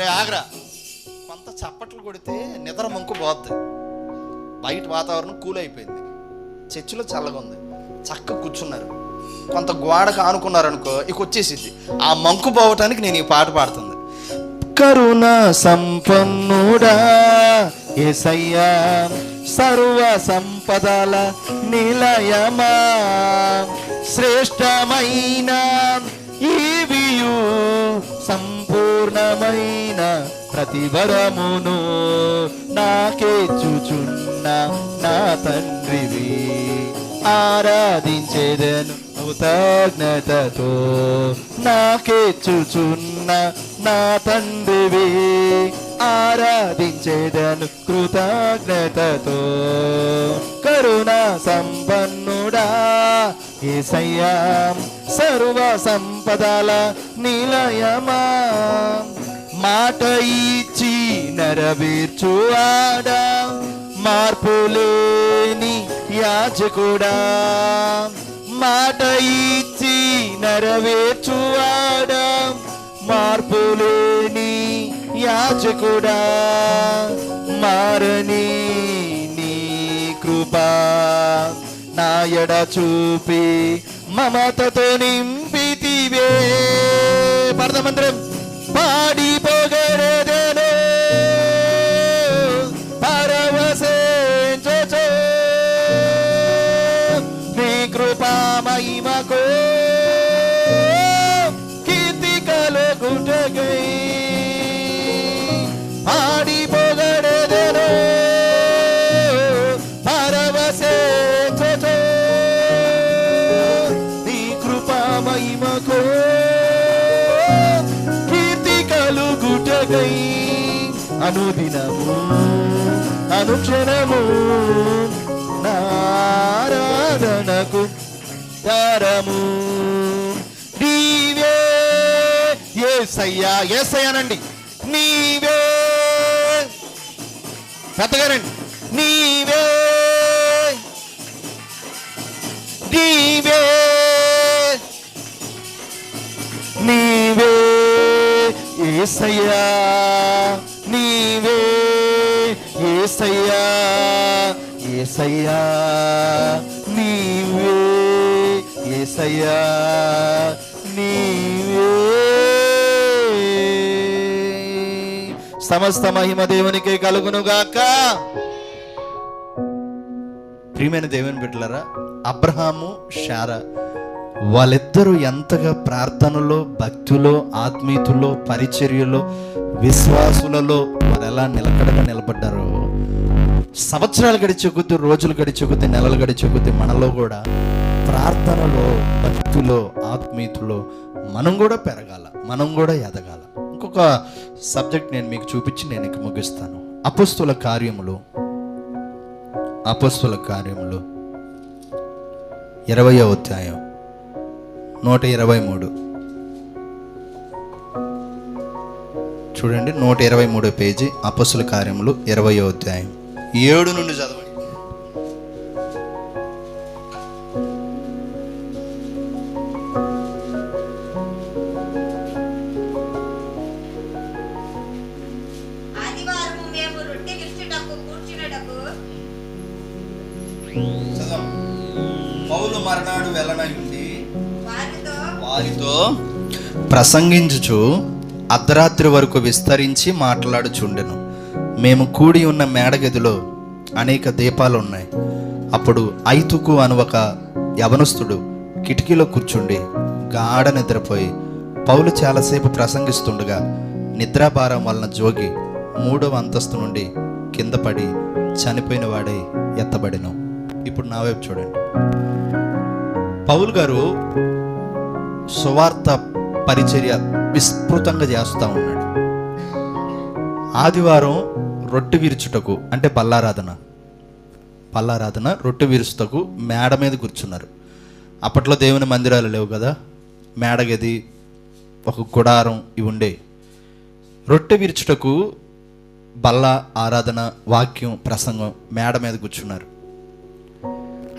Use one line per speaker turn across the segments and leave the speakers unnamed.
రే ఆగ్రా. కొంత చప్పట్లు కొడితే నిద్ర మంకు పోద్ది. బయట వాతావరణం కూల్ అయిపోయింది. చర్చిలో చల్లగా ఉంది చక్క కూర్చున్నారు. కొంత గోడకు ఆనుకున్నారనుకో ఇక వచ్చేసిద్ది. ఆ మంకు పోవటానికి నేను ఈ పాట పాడుతుంది. కరుణ సంపన్నుడా ఎసయ్యా సర్వ సంపదల నిలయమా శ్రేష్టమైన ఈవియు పరిపూర్ణమైన ప్రతి వరమును నాకే చూచున్న నా తండ్రివి. ఆరాధించేదను కృతజ్ఞతతో నాకే చూచున్న నా తండ్రివి. ఆరాధించేదను కృతజ్ఞతతో కరుణ సంపన్నుడా ఏసయ్యా సర్వ సంపదల నిలయమా. మాట ఇచ్చి నెరవేర్చువాడా. మార్పులేని యాచకుడా మాట ఇచ్చి నెరవేర్చువాడా. మార్పులేని యాచకుడా మారని నీ కృపా. నా ఎడ చూపి మమతతో నింపితివే పరదమంత్రం పాడి పొగరేదేను అనుదినము అనుక్షణము నారాధనకు తరము నీవే ఏసయ్యా ఏసయ్యానండి నీవే. పెద్దగానండి నీవే నీవే. నీవే. ఏసయ్యా నీవే. ఏసయ్యా ఏసయ్యా నీవే. ఏసయ్యా నీవే. సమస్త మహిమ దేవునికే కలుగునుగాక. ప్రియమైన దేవుని బిడ్డలరా అబ్రహాము షారా వాళ్ళిద్దరూ ఎంతగా ప్రార్థనలో భక్తులు ఆత్మీయతలో పరిచర్యలో విశ్వాసులలో వారు ఎలా నిలకడగా నిలబడ్డారో సంవత్సరాలు గడిచే కొద్ది రోజులు గడిచే కొద్ది నెలలు గడిచే కొద్ది మనలో కూడా ప్రార్థనలో భక్తిలో ఆత్మీయతలో మనం కూడా పెరగాల మనం కూడా ఎదగాల. ఇంకొక సబ్జెక్ట్ నేను మీకు చూపించి నేను ఇక ముగిస్తాను. అపస్తుల కార్యములు. అపస్తుల కార్యములు. ఇరవయో అధ్యాయం. నూట ఇరవై మూడు. చూడండి నూట ఇరవై మూడో పేజీ అపస్సుల కార్యములు ఇరవయో అధ్యాయం. ఏడు నుండి చదవండి. పౌలు మరణాడు వెళ్ళనయుండి
వారితో
ప్రసంగించుచు అర్ధరాత్రి వరకు విస్తరించి మాట్లాడుచుండెను. మేము కూడి ఉన్న మేడగదిలో అనేక దీపాలు ఉన్నాయి అప్పుడు ఐతుకు అను ఒక యవనస్తుడు కిటికీలో కూర్చుండి గాఢ నిద్రపోయి పౌలు చాలాసేపు ప్రసంగిస్తుండగా నిద్రాభారం వలన జోగి మూడవ అంతస్తు నుండి కింద పడి చనిపోయిన వాడై ఎత్తబడిను. ఇప్పుడు నా వైపు చూడండి. పౌలు గారు సువార్త పరిచర్య విస్తృతంగా చేస్తూ ఉన్నాడు. ఆదివారం రొట్టె విరుచుటకు అంటే పల్లారాధన పల్లారాధన రొట్టె విరుచుటకు మేడ మీద కూర్చున్నారు. అప్పట్లో దేవుని మందిరాలు లేవు కదా మేడగది ఒక గుడారం ఇవి ఉండే. రొట్టె విరుచుటకు బల్ల ఆరాధన వాక్యం ప్రసంగం మేడ మీద కూర్చున్నారు.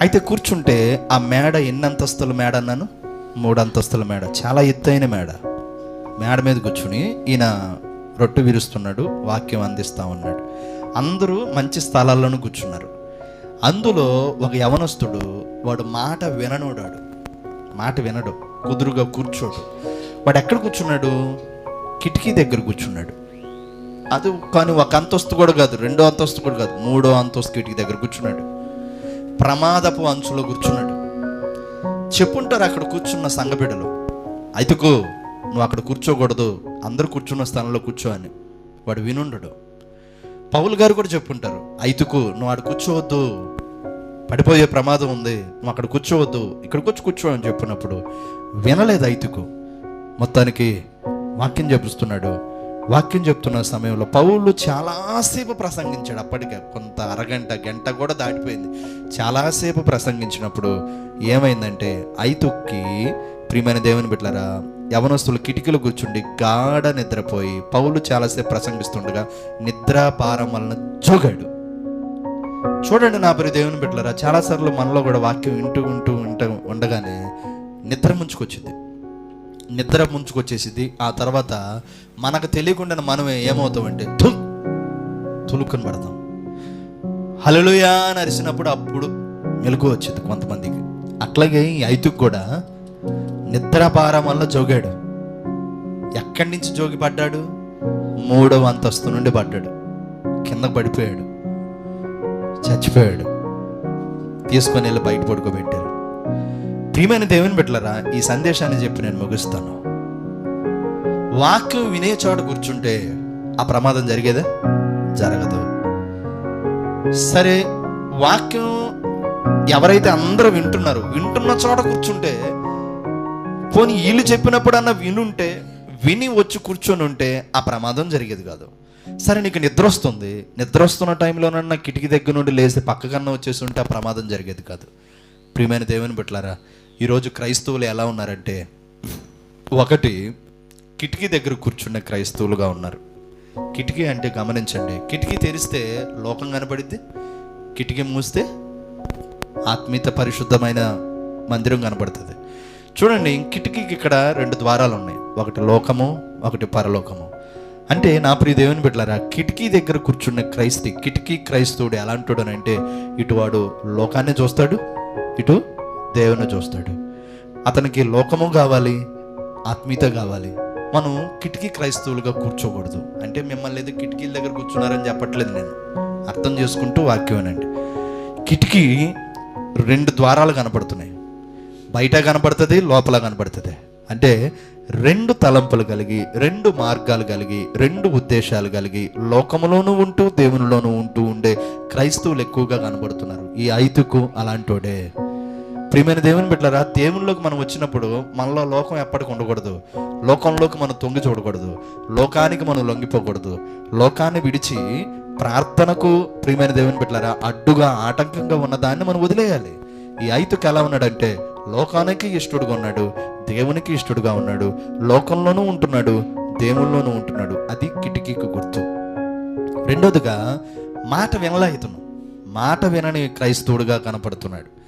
అయితే కూర్చుంటే ఆ మేడ ఎన్ని అంతస్తుల మేడ అన్నాను? మూడు అంతస్తుల మేడ. చాలా ఎత్తైన మేడ. మేడ మీద కూర్చుని ఈయన రొట్టె విరుస్తున్నాడు వాక్యం అందిస్తా ఉన్నాడు. అందరూ మంచి స్థలాల్లోనూ కూర్చున్నారు. అందులో ఒక యవనస్తుడు వాడు మాట విననోడాడు. మాట వినడు. కుదురుగా కూర్చోడు. వాడు ఎక్కడ కూర్చున్నాడు? కిటికీ దగ్గర కూర్చున్నాడు. అది కానీ ఒక అంతస్తు కూడా కాదు రెండో అంతస్తు కూడా కాదు మూడో అంతస్తు కిటికీ దగ్గర కూర్చున్నాడు. ప్రమాదపు అంచులో కూర్చున్నాడు. చెప్పుంటారు అక్కడ కూర్చున్న సంఘబిడ్డలు అయితుకు నువ్వు అక్కడ కూర్చోకూడదు అందరు కూర్చున్న స్థానంలో కూర్చో అని. వాడు వినుండడు. పౌల్ గారు కూడా చెప్పుంటారు అయితుకు నువ్వు అక్కడ కూర్చోవద్దు పడిపోయే ప్రమాదం ఉంది నువ్వు అక్కడ కూర్చోవద్దు ఇక్కడికి వచ్చి కూర్చో అని చెప్పినప్పుడు వినలేదు అయితుకు. మొత్తానికి వాక్యం చెప్పిస్తున్నాడు. వాక్యం చెప్తున్న సమయంలో పౌలు చాలాసేపు ప్రసంగించాడు. అప్పటికే కొంత అరగంట గంట కూడా దాటిపోయింది. చాలాసేపు ప్రసంగించినప్పుడు ఏమైందంటే ఐతుక్కి ప్రియమైన దేవుని బిడ్డలరా యవనస్తులు కిటికీలు కూర్చుండి గాఢ నిద్రపోయి పౌలు చాలాసేపు ప్రసంగిస్తుండగా నిద్రాపారం వలన జోగాడు. చూడండి నా ప్రియ దేవుని బిడ్డలరా చాలాసార్లు మనలో కూడా వాక్యం వింటూ ఉంటూ ఉంట ఉండగానే నిద్ర ముంచుకొచ్చింది. నిద్ర ముంచుకొచ్చేసింది ఆ తర్వాత మనకు తెలియకుండా మనం ఏమవుతామంటే ధు తులుక్కుని పడతాం. హలలుయా అని అరిసినప్పుడు అప్పుడు మెలకు వచ్చింది కొంతమందికి. అట్లాగే ఈ ఐతుకు కూడా నిద్రపారం వల్ల జోగాడు. ఎక్కడి నుంచి జోగి పడ్డాడు? మూడవ అంతస్తు నుండి పడ్డాడు. కింద పడిపోయాడు. చచ్చిపోయాడు. తీసుకొని వెళ్ళి బయట పడుకోబెట్టారు ప్రియమైన దేవుని బిడ్డలరా ఈ సందేశాన్ని చెప్పి నేను ముగిస్తాను. వాక్యం వినే చోట కూర్చుంటే ఆ ప్రమాదం జరిగేదా? జరగదు. సరే వాక్యం ఎవరైతే అందరూ వింటున్నారు వింటున్న చోట కూర్చుంటే పోనీ వీళ్ళు చెప్పినప్పుడన్నా వినుంటే విని వచ్చి కూర్చొని ఉంటే ఆ ప్రమాదం జరిగేది కాదు. సరే నీకు నిద్ర వస్తుంది. నిద్ర వస్తున్న టైంలోనన్నా కిటికీ దగ్గర నుండి లేచి పక్కకన్నా వచ్చేసి ఉంటే ఆ ప్రమాదం జరిగేది కాదు. ప్రియమైన దేవుని బిట్లారా ఈరోజు క్రైస్తవులు ఎలా ఉన్నారంటే ఒకటి కిటికీ దగ్గర కూర్చున్న క్రైస్తవులుగా ఉన్నారు. కిటికీ అంటే గమనించండి కిటికీ తెరిస్తే లోకం కనపడిద్ది కిటికీ మూస్తే ఆత్మీయత పరిశుద్ధమైన మందిరం కనబడుతుంది. చూడండి కిటికీకి ఇక్కడ రెండు ద్వారాలు ఉన్నాయి ఒకటి లోకము ఒకటి పరలోకము. అంటే నా ప్రియ దేవుని బిడ్డలారా కిటికీ దగ్గర కూర్చున్న క్రైస్తి కిటికీ క్రైస్తవుడు ఎలాంటి అంటే ఇటువాడు లోకాన్ని చూస్తాడు ఇటు దేవుని చూస్తాడు. అతనికి లోకము కావాలి ఆత్మీయత కావాలి. మనం కిటికీ క్రైస్తవులుగా కూర్చోకూడదు. అంటే మిమ్మల్ని ఏదో కిటికీల దగ్గర కూర్చున్నారని చెప్పట్లేదు నేను. అర్థం చేసుకుంటూ వాక్యం వినండి. కిటికీ రెండు ద్వారాలు కనపడుతున్నాయి. బయట కనపడుతుంది లోపల కనపడుతుంది. అంటే రెండు తలంపులు కలిగి రెండు మార్గాలు కలిగి రెండు ఉద్దేశాలు కలిగి లోకములోనూ ఉంటూ దేవునిలోనూ క్రైస్తవులు ఎక్కువగా కనబడుతున్నారు. ఈ ఐతుకు అలాంటోడే. ప్రియమైన దేవుని పెట్టారా దేవునిలోకి మనం వచ్చినప్పుడు మనలో లోకం ఎప్పటికి ఉండకూడదు. లోకంలోకి మనం తొంగి చూడకూడదు. లోకానికి మనం లొంగిపోకూడదు. లోకాన్ని విడిచి ప్రార్థనకు ప్రియమైన దేవుని పెట్టారా అడ్డుగా ఆటంకంగా ఉన్న దాన్ని మనం వదిలేయాలి. ఈ ఐతుకు ఎలా ఉన్నాడంటే లోకానికి ఇష్టడుగా ఉన్నాడు దేవునికి ఇష్టడుగా ఉన్నాడు లోకంలోనూ ఉంటున్నాడు దేవుల్లోనూ ఉంటున్నాడు. అది కిటికీకి గుర్తు. రెండోదిగా మాట వినలా ఇతను. మాట వినని క్రైస్తవుడుగా కనపడుతున్నాడు.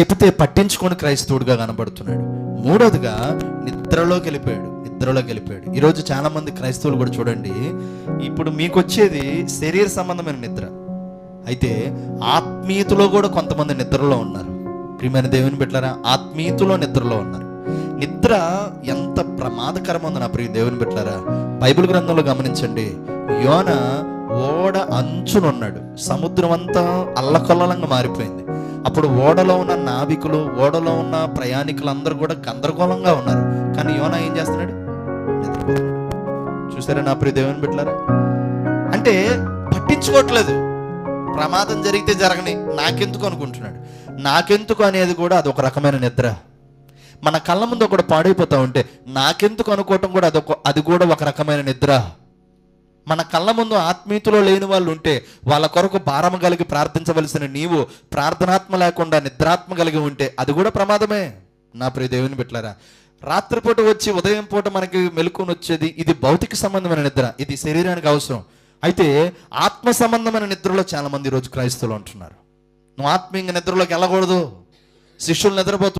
చెబితే పట్టించుకొని క్రైస్తవుడుగా కనపడుతున్నాడు. మూడోదిగా నిద్రలోకి వెళ్ళిపోయాడు. నిద్రలోకి వెళ్ళిపోయాడు. ఈరోజు చాలామంది క్రైస్తవులు కూడా చూడండి ఇప్పుడు మీకు వచ్చేది శరీర సంబంధమైన నిద్ర. అయితే ఆత్మీయతలో కూడా కొంతమంది నిద్రలో ఉన్నారు. ప్రియమైన దేవుని బిడ్డలారా ఆత్మీయతలో నిద్రలో ఉన్నారు. నిద్ర ఎంత ప్రమాదకరమంది నా ప్రియ దేవుని బిడ్డలారా బైబిల్ గ్రంథంలో గమనించండి. యోన ఓడ అంచునున్నాడు. సముద్రం అంతా అల్లకల్లంగా మారిపోయింది. అప్పుడు ఓడలో ఉన్న నావికులు ఓడలో ఉన్న ప్రయాణికులందరూ కూడా గందరగోళంగా ఉన్నారు. కానీ యోన ఏం చేస్తున్నాడు? చూసారా నా ప్రియ దేవుని బిడ్డలారా? అంటే పట్టించుకోవట్లేదు. ప్రమాదం జరిగితే జరగని నాకెందుకు అనుకుంటున్నాడు. నాకెందుకు అనేది కూడా అది ఒక రకమైన నిద్ర. మన కళ్ళ ముందు ఒకటి పాడైపోతా ఉంటే నాకెందుకు అనుకోవటం కూడా అదొక అది కూడా ఒక రకమైన నిద్ర. మన కళ్ళ ముందు ఆత్మీయతలో లేని వాళ్ళు ఉంటే వాళ్ళ కొరకు భారం కలిగి ప్రార్థించవలసిన నీవు ప్రార్థనాత్మ లేకుండా నిద్రాత్మ కలిగి ఉంటే అది కూడా ప్రమాదమే. నా ప్రియ దేవుని బిడ్డలారా రాత్రిపూట వచ్చి ఉదయం పూట మనకి మెలుకొని వచ్చేది ఇది భౌతిక సంబంధమైన నిద్ర ఇది శరీరానికి అవసరం. అయితే ఆత్మ సంబంధమైన నిద్రలో చాలా మంది ఈరోజు క్రైస్తవులు ఉంటున్నారు. నువ్వు ఆత్మీయంగా నిద్రలోకి వెళ్ళకూడదు. శిష్యులు నిద్రపోతు